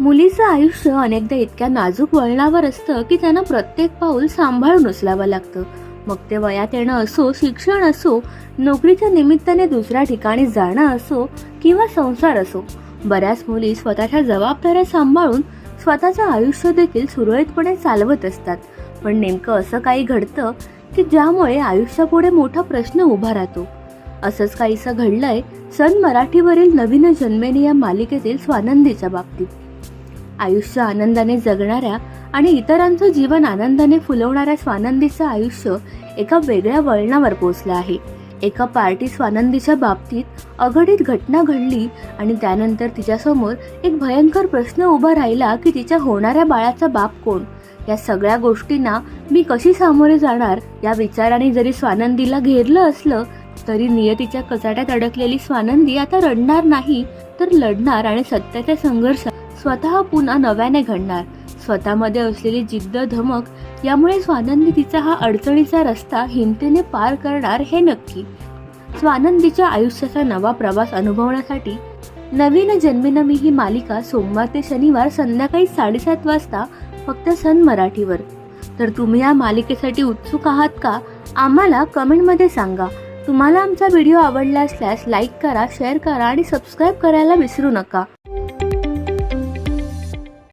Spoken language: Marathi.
मुलीचं आयुष्य अनेकदा इतक्या नाजूक वळणावर असतं की त्यांना प्रत्येक पाऊल सांभाळून उचलावं लागतं. मग ते वयात येणं असो शिक्षण असो नोकरीच्या निमित्ताने दुसऱ्या ठिकाणी जाणं असो किंवा संसार असो बऱ्याच मुली स्वतःच्या जबाबदाऱ्या सांभाळून स्वतःचं आयुष्य देखील सुरळीतपणे चालवत असतात. पण नेमकं असं काही घडतं की ज्यामुळे आयुष्यापुढे मोठा प्रश्न उभा राहतो. असंच काहीसं घडलंय सन मराठीवरील नवीन जन्मेनी या मालिकेतील स्वानंदीच्या बाबतीत. आयुष्य आनंदाने जगणाऱ्या आणि इतरांचं जीवन आनंदाने फुलवणाऱ्या स्वानंदीचं आयुष्य एका वेगळ्या वळणावर पोचलं आहे. एका पार्टी स्वानंदीच्या बाबतीत अघडीत घटना घडली आणि त्यानंतर तिच्यासमोर एक भयंकर प्रश्न उभा राहिला की तिच्या होणाऱ्या बाळाचा बाप कोण? या सगळ्या गोष्टींना मी कशी सामोरे जाणार? या विचाराने जरी स्वानंदीला घेरलं असलं तरी नियतीच्या कचाट्यात अडकलेली स्वानंदी आता रडणार नाही तर लढणार आणि सत्याच्या संघर्षात स्वतः पुन्हा नव्याने घडणार. स्वतःमध्ये असलेली जिद्द धमक यामुळे स्वानंदी तिचा हा अडचणीचा रस्ता हिमतीने पार करणार हे नक्की. स्वानंदीच्या आयुष्याचा नवा प्रवास अनुभवण्यासाठी नवीन जन्मिनमी ही मालिका सोमवार ते शनिवार संध्याकाळी साडेसात वाजता फक्त सन मराठीवर. तर तुम्ही या मालिकेसाठी उत्सुक आहात का? आम्हाला कमेंटमध्ये सांगा. तुम्हाला आमचा व्हिडिओ आवडला असल्यास लाईक करा शेअर करा आणि सबस्क्राईब करायला विसरू नका.